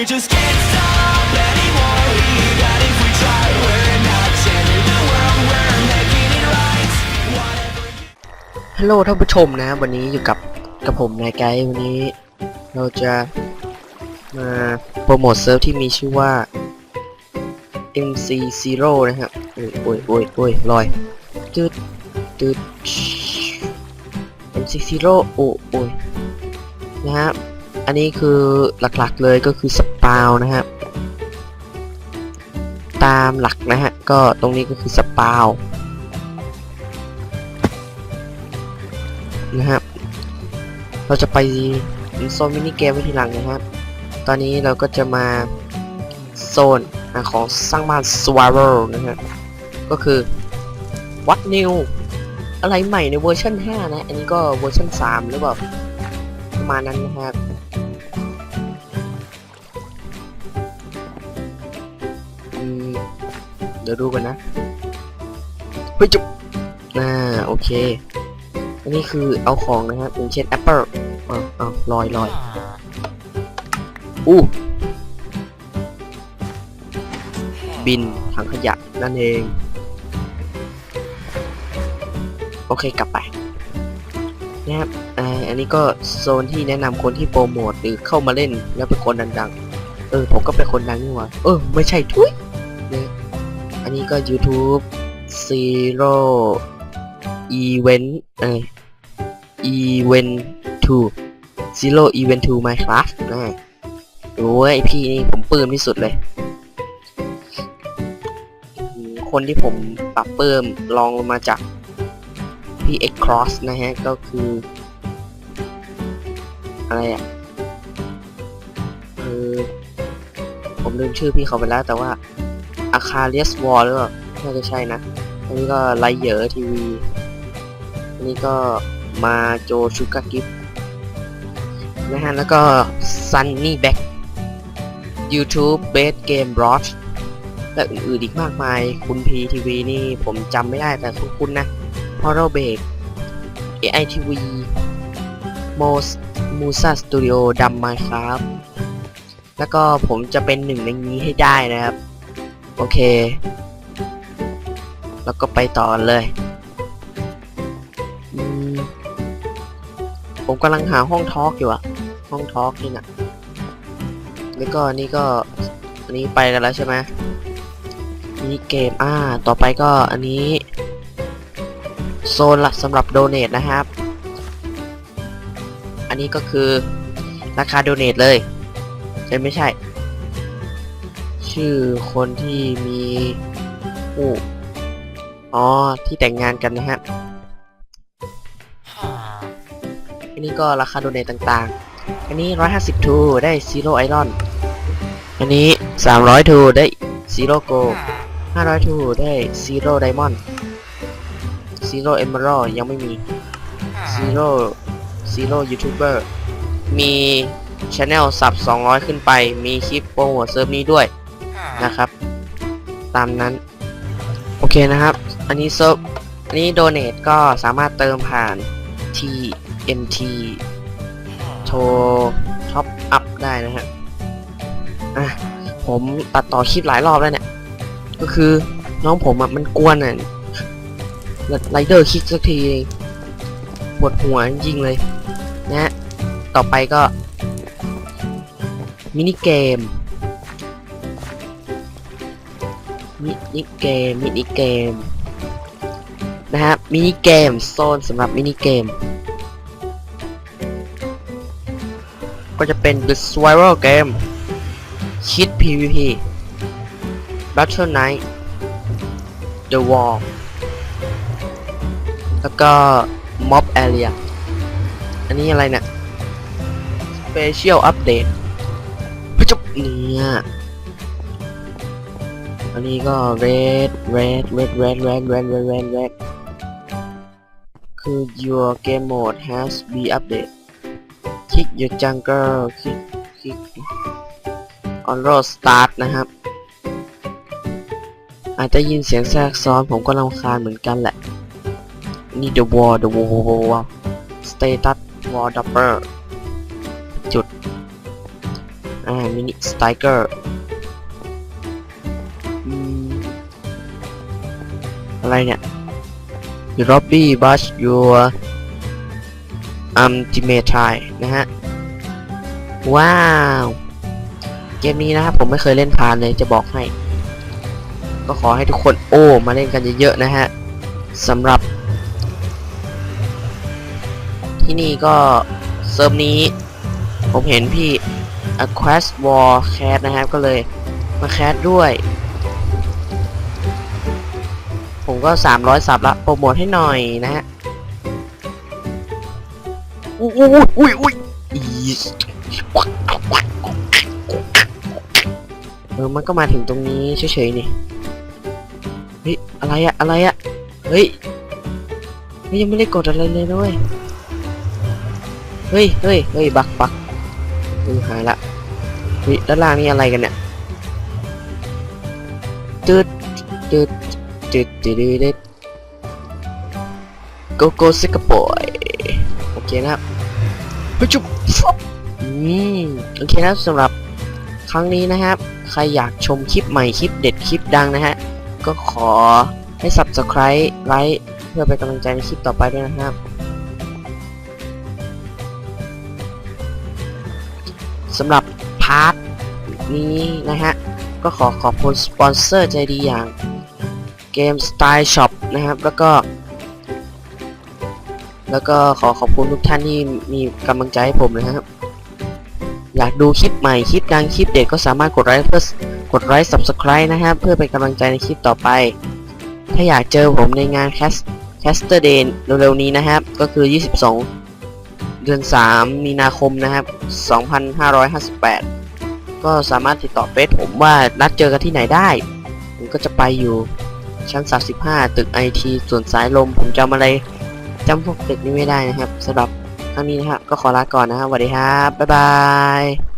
ฮัลโหลท่านผู้ชมนะ วันนี้อยู่กับกับผมนายไกด์วันนี้ เราจะมาโปรโมทเซิร์ฟที่มีชื่อว่า MC Zero นะครับโอ้ยโอ้ยโอ้ยลอยตืดตืด MC Zero โอ้ยนะครับ อันนี้คือหลักๆเลยก็คือสปาวนะครับตามหลักนะฮะ ก็ตรงนี้ก็คือสปาวนะครับเราจะไปโซนมินิเกมไว้ทีหลังนะครับ ตอนนี้เราก็จะมาโซนของสร้างบ้าน s w a r r o นะฮะก็คือ What New อะไรใหม่ในเวอร์ชัน5นะ อันนี้ก็เวอร์ชัน3 หรือเปล่าประมาณนั้นนะครับ เดี๋ยวดูกันนะเฮ้ยจุ๊บอ่าโอเค อันนี้คือเอาของนะครับอย่างเช่นแอปเปิลอ้าวอ้าวลอยลอยอู้บินถังขยะนั่นเอง โอเคกลับไปนะครับอันนี้ก็โซนที่แนะนำคนที่โปรโมทหรือเข้ามาเล่นแล้วเป็นคนดังๆ เออ ผมก็เป็นคนดังนี่หว่า เออ ไม่ใช่ทุยนะ อันนี้ก็ YouTube Zero Event เออ Event 2 Zero Event 2 Minecraft นะโอ้ยพี่นี่ผมปลื้มที่สุดเลย คนที่ผมปรับปลื้มลองลงมาจากพี่ X Cross นะฮะ ก็คือ อะไรอะเออผมลืมชื่อพี่เขาไปแล้วแต่ว่า a c a r i u s War หรือเปล่าน่าจะใช่นะ อันนี้ก็ไลเยอร์ทีวี อันนี้ก็มาโจชูกากิฟนะฮะ แล้วก็ Sunny Back YouTube Best Game b r o s และอื่นๆอีกมากมาย คุณพีทีวีนี่ผมจำไม่ได้แต่คุณคุณนะ Horror b a k AI TV Mos Musa Studio ดำมาครับ แล้วก็ผมจะเป็นหนึ่งในนี้ให้ได้นะครับ โอเค แล้วก็ไปต่อกันเลยผมกำลังหาห้องทอล์กอยู่อะห้องทอล์กนี่นะแล้วก็นี่ก็อันนี้ไปกันแล้วใช่ไหมนี่เกมอ่าต่อไปก็อันนี้โซนละสำหรับโดเน a นะครับ อันนี้ก็คือราคาโดเน a เลยใช่ไม่ใช่ ชื่อคนที่มีผู้อ๋อ ที่แต่งงานกันนะฮะอันนี้ก็ราคาโดเนทต่างๆ อันนี้ 150ทูได้ซีโร่ไอรอน อันนี้ 300ทูได้ซีโร่โก500ทูได้ซีโร่ไดมอนด์ซีโร่เอมเบอร์ยังไม่มีซีโร่ซีโร่ยูทูบเบอร์มีช anel สับ 200 ขึ้นไป มีคลิปโปรโมทเซิร์ฟนี้ด้วย นะครับ ตามนั้น โอเคนะครับ อันนี้เซิร์ฟอันนี้โดเนทก็สามารถเติมผ่าน TNT โทรท็อปอัพได้นะฮะอะผมตัดต่อคลิปหลายรอบแล้วเนี่ย ก็คือน้องผมอะมันกวนอะไรเดอร์คลิกสักทีปวดหัวจริงเลยนะต่อไปก็ มินิเกม มินิเกม มินิเกม นะครับ มินิเกม โซนสำหรับมินิเกม ก็จะเป็น The Survival Game Kid PVP Battle Night The Wall แล้วก็ Mob Area อันนี้อะไรเนี่ย Special Update พระเจบเนี่ย อันนี้ก็ Red Red Red Red Red Red Red Red Red คือ your game mode has been updated click your jungle click click on road start นะครับ อาจจะยินเสียงแทรกซ้อนผมก็รำคาญเหมือนกันแหละ นี่ the wall the wall wall wall status wall dopper จุด อ่ามินิ อะไรเนี่ย You Robby Bush Your Ultimate Try นะฮะ ว้าว เกมนี้นะครับผมไม่เคยเล่นผ่านเลยจะบอกให้ ก็ขอให้ทุกคนโอ้มาเล่นกันเยอะๆนะฮะสำหรับ ที่นี่ก็เซิร์ฟนี้ ผมเห็นพี่ Aquas War Cat นะครับก็เลยมาแคสด้วย ผมก็ 300สับละโปรโมทให้หน่อยนะฮะอุ้ยอุ้ยอุ้ยอุ้ยอีเออมันก็มาถึงตรงนี้เฉยๆนี่เฮ้ยอะไรอะอะไรอะเฮ้ยเฮ้ยยังไม่ได้กดอะไรเลยนะเว้ยเฮ้ยเฮ้ยเฮ้ยบักบักเออหายละเฮ้ยด้านล่างนี่อะไรกันเนี่ยตืดตืด ตืดตืดดตืดโกโก้ซิกปอยโอเคนะครับจุ๊บฟับอืมโอเคนะสำหรับครั้งนี้นะครับ ใครอยากชมคลิปใหม่คลิปเด็ดคลิปดังนะฮะ ก็ขอให้ subscribe ไลค์เพื่อเป็นกำลังใจในคลิปต่อไปด้วยนะครับ สำหรับพาร์ทนี้นะฮะ ก็ขอขอบคุณสปอนเซอร์ใจดีอย่าง เกม Style Shop นะครับ แล้วก็ แล้วก็ขอขอบคุณทุกท่านที่มีกำลังใจให้ผมนะครับ อยากดูคลิปใหม่คลิปดังคลิปเด็ดก็สามารถกดไลค์เพื่อกดไลค์ subscribe นะครับ เพื่อเป็นกำลังใจในคลิปต่อไป ถ้าอยากเจอผมในงาน Cast Caster Day เร็วๆนี้นะครับ ก็คือ 22 เดือน 3 มีนาคมนะครับ 2558 ก็สามารถติดต่อเฟซผมว่านัดเจอกันที่ไหนได้ ผมก็จะไปอยู่ ชั้น 35 ตึกไอทีส่วนสายลม ผมจำอะไรจำพวกตึกนี้ไม่ได้นะครับสำหรับครั้งนี้นะครับก็ขอลาก่อนนะครับสวัสดีครับ บ๊ายบาย